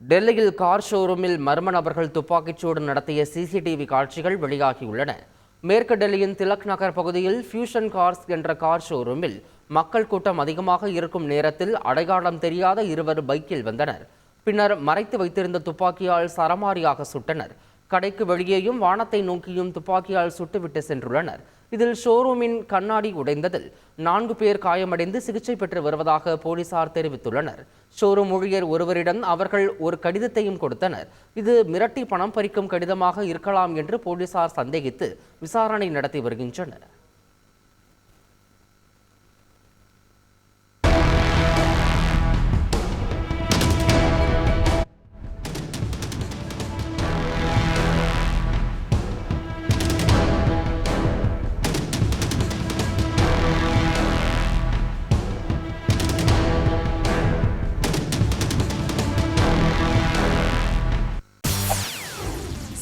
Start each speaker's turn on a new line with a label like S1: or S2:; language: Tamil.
S1: டெல்லியில் கார் ஷோரூமில் மர்ம நபர்கள் துப்பாக்கிச்சூடு நடத்திய சிசிடிவி காட்சிகள் வெளியாகியுள்ளன. மேற்கு டெல்லியின் திலக் நகர் பகுதியில் ஃபியூஷன் கார்ஸ் என்ற கார் ஷோரூமில் மக்கள் கூட்டம் அதிகமாக இருக்கும் நேரத்தில் அடையாளம் தெரியாத இருவர் பைக்கில் வந்தனர். பின்னர் மறைத்து வைத்திருந்த துப்பாக்கியால் சரமாரியாக சுட்டனர். கடைக்கு வெளியேயும் வானத்தை நோக்கியும் துப்பாக்கியால் சுட்டுவிட்டு சென்றுள்ளனர். இதில் ஷோரூமின் கண்ணாடி உடைந்ததில் நான்கு பேர் காயமடைந்து சிகிச்சை பெற்று வருவதாக போலீசார் தெரிவித்துள்ளனர். ஷோரூம் ஊழியர் ஒருவரிடம் அவர்கள் ஒரு கடிதத்தையும் கொடுத்தனர். இது மிரட்டி பணம் பறிக்கும் கடிதமாக இருக்கலாம் என்று போலீசார் சந்தேகித்து விசாரணை நடத்தி வருகின்றனர்.